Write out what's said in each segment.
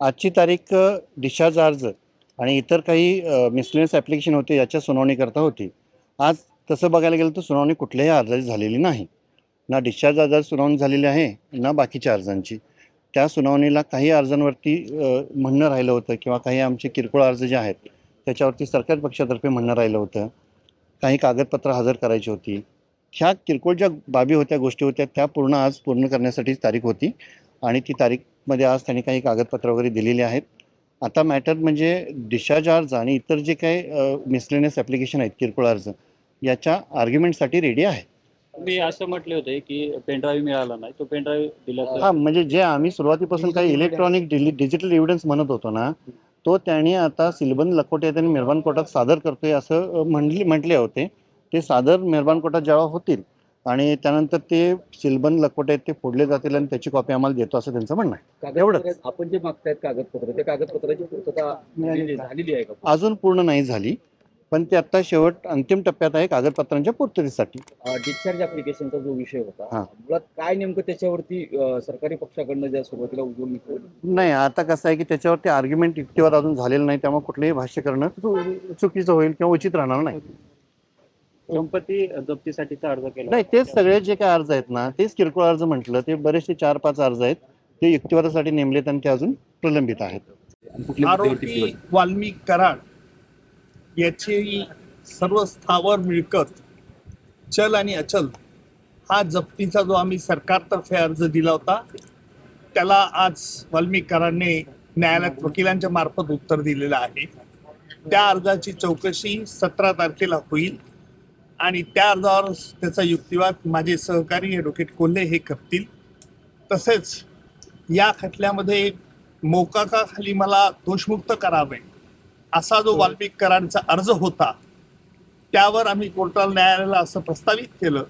आजची तारीख डिस्चार्ज अर्ज आणि इतर काही मिसलेनियस ॲप्लिकेशन होते याच्या सुनावणीकरता होती. आज तसं बघायला गेलं तर सुनावणी कुठल्याही अर्जाची झालेली नाही. ना डिस्चार्ज अर्जाची सुनावणी झालेली आहे ना बाकीच्या अर्जांची. त्या सुनावणीला काही अर्जांवरती म्हणणं राहिलं होतं किंवा काही आमचे किरकोळ अर्ज जे आहेत त्याच्यावरती सरकारी पक्षातर्फे म्हणणं राहिलं होतं. काही कागदपत्र हजर करायची होती. ह्या किरकोळ ज्या बाबी होत्या गोष्टी होत्या त्या पूर्ण आज पूर्ण करण्यासाठीच तारीख होती आणि ती तारीख तारीखमध्ये आज त्यांनी काही कागदपत्र वगैरे दिलेली आहेत. आता मॅटर म्हणजे डिस्चार्ज अर्ज आणि इतर जे काही मिसलेनियस ॲप्लिकेशन आहेत किरकोळ अर्ज याच्या आर्ग्युमेंटसाठी रेडी आहे. मी असं म्हटले होते की पेनड्राईव्ह मिळाला नाही तो पेनड्राईव्ह दिला हा म्हणजे जे आम्ही सुरुवातीपासून काही इलेक्ट्रॉनिक डिजिटल एव्हिडन्स म्हणत होतो ना तो त्यांनी आता सिलबंद लखोटे त्यांनी मेहरबान कोर्टात सादर करतोय असं म्हणले म्हटले होते. ते सादर मेहरबान कोर्टात जेव्हा होतील आणि त्यानंतर ते सिलबंद लखोटे आहेत ते फोडले जातील आणि त्याची कॉपी आम्हाला देतो असं त्यांचं म्हणणं आहे. एवढंच. आपण जे मागतायत कागदपत्र ते कागदपत्राची पूर्तता झालेली आहे का? अजून पूर्ण नाही झाली पण ते आता शेवट अंतिम टप्प्यात आहे कागदपत्रांच्या पूर्ततेसाठी. डिस्चार्ज ऍप्लिकेशनचा जो विषय होता हा. मुळात काय नेमकं त्याच्यावरती सरकारी पक्षाकडनं ज्या सुरुवातीला उजवून नाही आता कसं आहे की त्याच्यावरती आर्ग्युमेंट युक्तीवर अजून झालेलं नाही त्यामुळे कुठलंही भाष्य करणं चुकीचं होईल किंवा उचित राहणार नाही. संपत्ती जप्तीसाठीचा अर्ज केला नाही तेच सगळे जे काही अर्ज आहेत ना तेच किरकोळ अर्ज म्हटलं ते बरेचसे चार पाच अर्ज आहेत ते युक्तिवादासाठी नेमलेत आणि ते अजून प्रलंबित आहेत. आरोपी वाल्मिक कराड याची सर्व स्थावर मिळकत चल आणि अचल हा जप्तीचा जो आम्ही सरकारतर्फे अर्ज दिला होता त्याला आज वाल्मिक कराडने न्यायालयात वकिलांच्या मार्फत उत्तर दिलेलं आहे. त्या अर्जाची चौकशी सतरा तारखेला होईल. आणि त्या अर्जावर त्याचा युक्तिवाद माझे सहकारी ॲडव्होकेट कोल्हे हे करतील. तसेच या खटल्यामध्ये मोकाकाखाली मला दोषमुक्त करावे असा जो वाल्मिक कराडचा अर्ज होता त्यावर आम्ही कोर्टाला न्यायालयाला असं प्रस्तावित केलं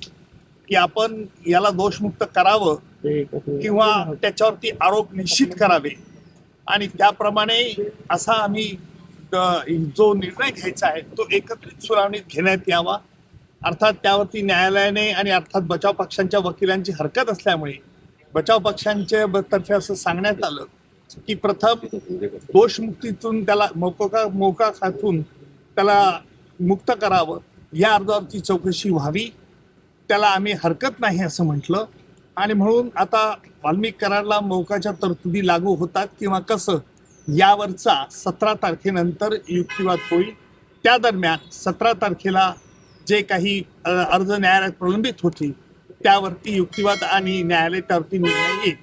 की आपण याला दोषमुक्त करावं किंवा त्याच्यावरती आरोप निश्चित करावे. आणि त्याप्रमाणे असा आम्ही जो निर्णय घ्यायचा आहे तो एकत्रित सुनावणीत घेण्यात यावा. अर्थात त्यावरती न्यायालयाने आणि अर्थात बचाव पक्षांच्या वकिलांची हरकत असल्यामुळे बचाव पक्षांच्या ब- तर्फे असं सांगण्यात आलं की प्रथम दोषमुक्तीतून त्याला मोकोका मोका खातून त्याला मुक्त करावं. या अर्जावरची चौकशी व्हावी. त्याला आम्ही हरकत नाही असं म्हटलं. आणि म्हणून आता वाल्मिक करारला मोकाच्या तरतुदी लागू होतात किंवा कसं यावरचा सतरा तारखेनंतर युक्तिवाद होईल. त्या दरम्यान सतरा तारखेला जे काही अर्ज न्यायालयात प्रलंबित होतील त्यावरती युक्तिवाद आणि न्यायालय त्यावरती निर्णय येईल.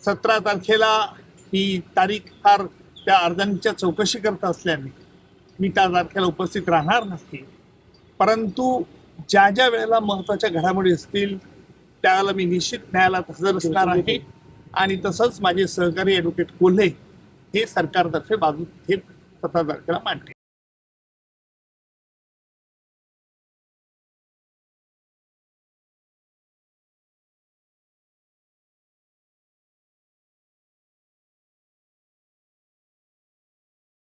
सतरा तारखेला ही तारीख फार त्या अर्जांच्या चौकशी करत असल्याने मी त्या तारखेला उपस्थित राहणार नाही परंतु ज्या ज्या वेळेला महत्त्वाच्या घडामोडी असतील त्यावेळेला मी निश्चित न्यायालयात हजर असणार आहे आणि तसंच माझे सहकारी ॲडव्होकेट कोल्हे हे सरकारतर्फे बाजू हे सतरा तारखेला मांडले